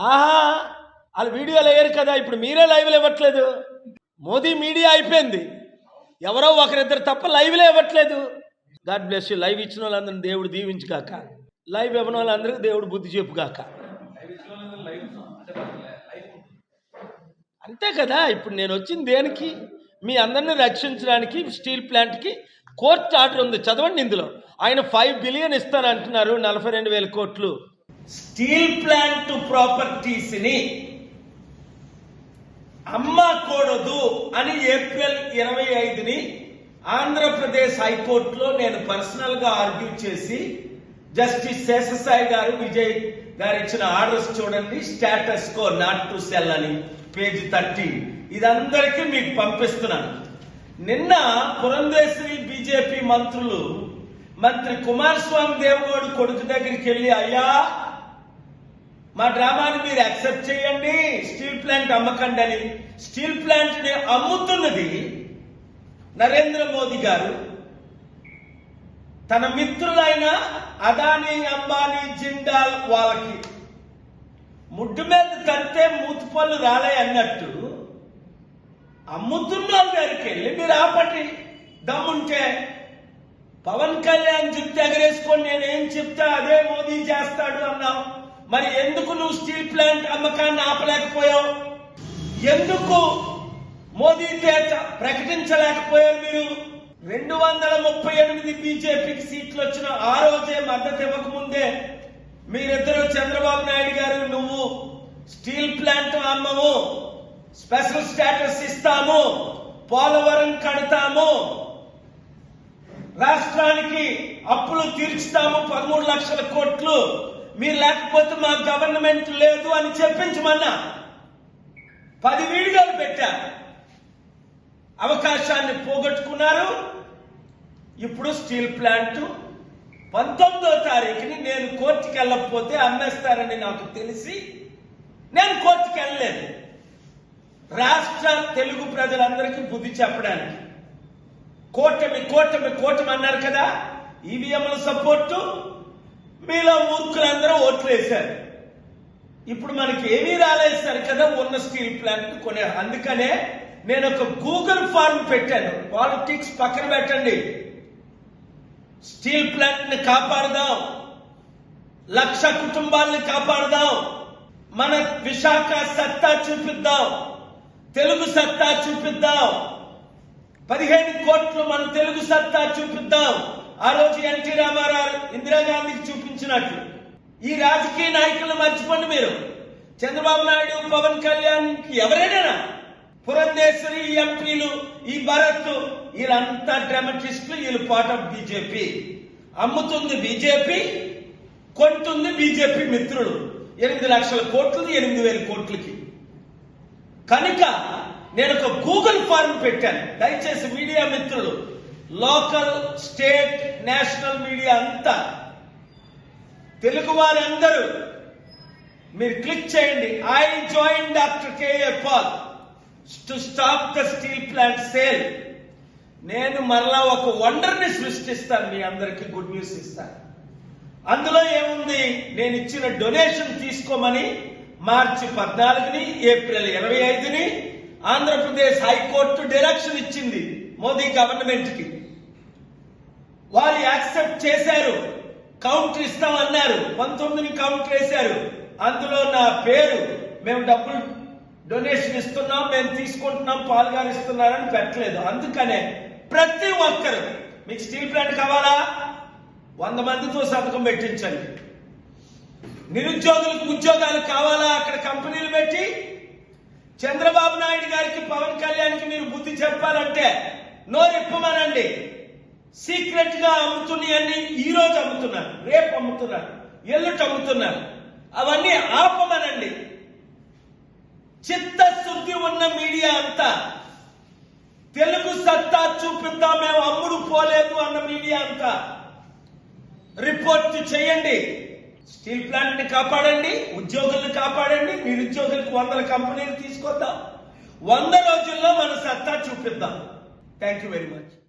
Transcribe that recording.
ఆహా వాళ్ళు వీడియోలు వేయరు కదా ఇప్పుడు మీరే లైవ్లు ఇవ్వట్లేదు. మోదీ మీడియా అయిపోయింది. ఎవరో ఒకరిద్దరు తప్ప లైవ్లే ఇవ్వట్లేదు. God bless you. లైవ్ ఇచ్చిన వాళ్ళందరినీ దేవుడు దీవించుగాక. లైవ్ ఇవ్వని వాళ్ళందరికీ దేవుడు బుద్ధి చెప్పుగాక. అంతే కదా ఇప్పుడు నేను వచ్చింది దేనికి? మీ అందరిని రక్షించడానికి స్టీల్ ప్లాంట్కి కోర్టు ఆర్డర్ ఉంది. చదవండి ఇందులో. ఆయన ఫైవ్ బిలియన్ ఇస్తానంటున్నారు నలభై రెండు వేల కోట్లు. స్టీల్ ప్లాంట్ ప్రాపర్టీస్ని అమ్మకూడదు అని ఏప్రిల్ ఇరవై ఐదుని ఆంధ్రప్రదేశ్ హైకోర్టులో నేను పర్సనల్గా ఆర్గ్యూ చేసి జస్టిస్ శేషసాయి గారు విజయ్ గారు ఇచ్చిన ఆర్డర్స్ చూడండి status quo not to sell అని పేజీ థర్టీ. ఇదందరికీ మీకు పంపిస్తున్నాను. నిన్న పురంధేశ్వరి బీజేపీ మంత్రులు మంత్రి కుమారస్వామి దేవగౌడ్ కొడుకు దగ్గరికి వెళ్ళి అయ్యా మా డ్రామాని మీరు యాక్సెప్ట్ చేయండి. స్టీల్ ప్లాంట్ అమ్మకండి అని స్టీల్ ప్లాంట్ని అమ్ముతున్నది నరేంద్ర మోదీ గారు. తన మిత్రులైన అదానీ అంబానీ జిండాల్ వాళ్ళకి ముడ్డు మీద తంతే మూతుపళ్ళు రాలే అన్నట్టు అమ్ముతున్న వాళ్ళ దగ్గరికి వెళ్ళి మీరు ఆపటి దమ్ముంటే పవన్ కళ్యాణ్ జుట్టు ఎగరేసుకొని నేనేం చెప్తా అదే మోదీ చేస్తాడు అన్నావు మరి ఎందుకు నువ్వు స్టీల్ ప్లాంట్ అమ్మకాన్ని ఆపలేకపోయావు? ఎందుకు మోదీ చేత ప్రకటించలేకపోయారు మీరు? రెండు వందల ముప్పై ఎనిమిది బీజేపీకి సీట్లు వచ్చిన ఆ రోజే మద్దతు ఇవ్వకముందే మీరిద్దరు చంద్రబాబు నాయుడు గారు నువ్వు స్టీల్ ప్లాంట్ అమ్మము స్పెషల్ స్టేటస్ ఇస్తాము పోలవరం కడతాము రాష్ట్రానికి అప్పులు తీర్చుతాము పదమూడు లక్షల కోట్లు మీరు లేకపోతే మా గవర్నమెంట్ లేదు అని చెప్పించమన్నా. పది వీడియోలు పెట్టారు అవకాశాన్ని పోగొట్టుకున్నారు. ఇప్పుడు స్టీల్ ప్లాంట్ పంతొమ్మిదో తారీఖుని నేను కోర్టుకి వెళ్ళకపోతే అమ్మేస్తారని నాకు తెలిసి నేను కోర్టుకి వెళ్ళలేదు. రాష్ట్ర తెలుగు ప్రజలందరికీ బుద్ధి చెప్పడానికి. కూటమి కూటమి కూటమి అన్నారు కదా ఈవీఎంల సపోర్టు మీలో మూర్ఖులందరూ ఓట్లు వేశారు. ఇప్పుడు మనకి ఏమీ రాలేదు సార్ కదా ఉన్న స్టీల్ ప్లాంట్ కొనే అందుకనే నేను ఒక గూగుల్ ఫార్మ్ పెట్టాను. పాలిటిక్స్ పక్కన పెట్టండి. స్టీల్ ప్లాంట్ని కాపాడదాం. లక్ష కుటుంబాలని కాపాడదాం. మన విశాఖ సత్తా చూపిద్దాం. తెలుగు సత్తా చూపిద్దాం. పదిహేను కోట్లు మన తెలుగు సత్తా చూపిద్దాం. ఆ రోజు ఎన్టీ రామారావు ఇందిరాగాంధీకి ఇచ్చినట్లు ఈ రాజకీయ నాయకులను మర్చిపోండి మీరు. చంద్రబాబు నాయుడు పవన్ కళ్యాణ్ ఎవరైనా పురంధేశ్వరి ఈ ఎంపీలు ఈ భరత్ వీళ్ళంతా డ్రామటిస్టులు వీళ్ళు పార్ట్ ఆఫ్ బీజేపీ అమ్ముతుంది బీజేపీ కొంటుంది బీజేపీ మిత్రులు ఎనిమిది లక్షల కోట్లు ఎనిమిది వేల కోట్లకి. కనుక నేను ఒక గూగుల్ ఫార్మ్ పెట్టాను. దయచేసి మీడియా మిత్రులు లోకల్ స్టేట్ నేషనల్ మీడియా అంతా తెలుగు వారందరూ మీరు క్లిక్ చేయండి. I join doctor KA Paul to stop the steel plant sale నేను మరలా ఒక వండర్ని సృష్టిస్తాను. మీ అందరికీ గుడ్ న్యూస్ ఇస్తాను. అందులో ఏముంది? నేను ఇచ్చిన డొనేషన్ తీసుకోమని మార్చి పద్నాలుగుని ఏప్రిల్ ఇరవై ఐదుని ఆంధ్రప్రదేశ్ హైకోర్టు డైరెక్షన్ ఇచ్చింది మోదీ గవర్నమెంట్కి వారు యాక్సెప్ట్ చేశారు. కౌంటర్ ఇస్తామన్నారు పంతొమ్మిది కౌంటర్ వేశారు అందులో నా పేరు మేము డబ్బులు డొనేషన్ ఇస్తున్నాం మేము తీసుకుంటున్నాం పాలుగారు ఇస్తున్నారని పెట్టలేదు. అందుకనే ప్రతి ఒక్కరు మీకు స్టీల్ ప్లాంట్ కావాలా? వంద మందితో సంతకం పెట్టించండి. నిరుద్యోగులకు ఉద్యోగాలు కావాలా? అక్కడ కంపెనీలు పెట్టి చంద్రబాబు నాయుడు గారికి పవన్ కళ్యాణ్కి మీరు బుద్ధి చెప్పాలంటే నోరెప్పమనండి. సీక్రెట్గా అమ్ముతున్నాయన్ని ఈ రోజు అమ్ముతున్నారు రేపు అమ్ముతున్నారు ఎల్లుట అమ్ముతున్నారు. అవన్నీ ఆపమనండి. చిత్తశుద్ధి ఉన్న మీడియా అంతా తెలుగు సత్తా చూపిద్దాం మేము అమ్ముడు పోలేదు అన్న మీడియా అంతా. రిపోర్ట్ చేయండి. స్టీల్ ప్లాంట్ని కాపాడండి ఉద్యోగుల్ని కాపాడండి నిరుద్యోగులకు వందల కంపెనీలు తీసుకొద్దాం. వంద రోజుల్లో మన సత్తా చూపిద్దాం. Thank you very much.